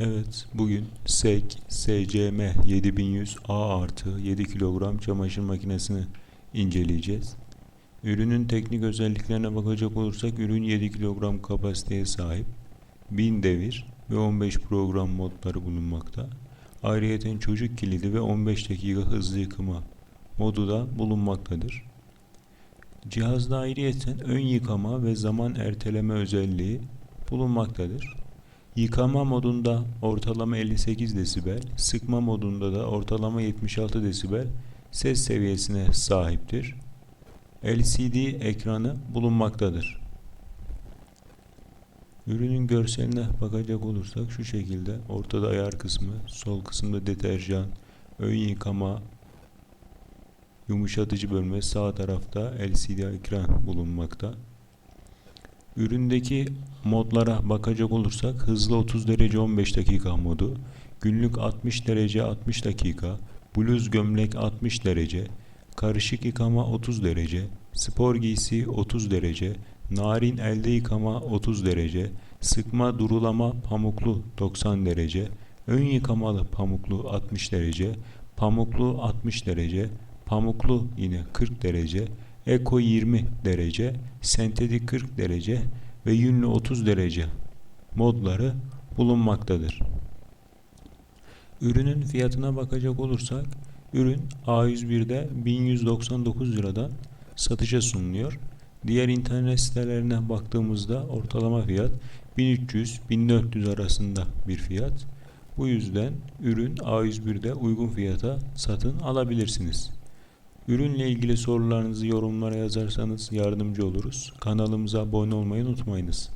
Evet, bugün SEK SCM 7100 A artı 7 kilogram çamaşır makinesini inceleyeceğiz. Ürünün teknik özelliklerine bakacak olursak ürün 7 kilogram kapasiteye sahip, 1000 devir ve 15 program modları bulunmakta. Ayrıyeten çocuk kilidi ve 15 dakika hızlı yıkama modu da bulunmaktadır. Cihazda ayrıyeten ön yıkama ve zaman erteleme özelliği bulunmaktadır. Yıkama modunda ortalama 58 desibel, sıkma modunda da ortalama 76 desibel ses seviyesine sahiptir. LCD ekranı bulunmaktadır. Ürünün görseline bakacak olursak şu şekilde ortada ayar kısmı, sol kısımda deterjan, ön yıkama, yumuşatıcı bölme, sağ tarafta LCD ekran bulunmakta. Üründeki modlara bakacak olursak hızlı 30 derece 15 dakika modu, günlük 60 derece 60 dakika, bluz gömlek 60 derece, karışık yıkama 30 derece, spor giysi 30 derece, narin elde yıkama 30 derece, sıkma durulama pamuklu 90 derece, ön yıkamalı pamuklu 60 derece, pamuklu 60 derece, pamuklu yine 40 derece, Eko 20 derece, sentetik 40 derece ve yünlü 30 derece modları bulunmaktadır. Ürünün fiyatına bakacak olursak, ürün A101'de 1199 liradan satışa sunuluyor. Diğer internet sitelerine baktığımızda ortalama fiyat 1300-1400 arasında bir fiyat. Bu yüzden ürün A101'de uygun fiyata satın alabilirsiniz. Ürünle ilgili sorularınızı yorumlara yazarsanız yardımcı oluruz. Kanalımıza abone olmayı unutmayınız.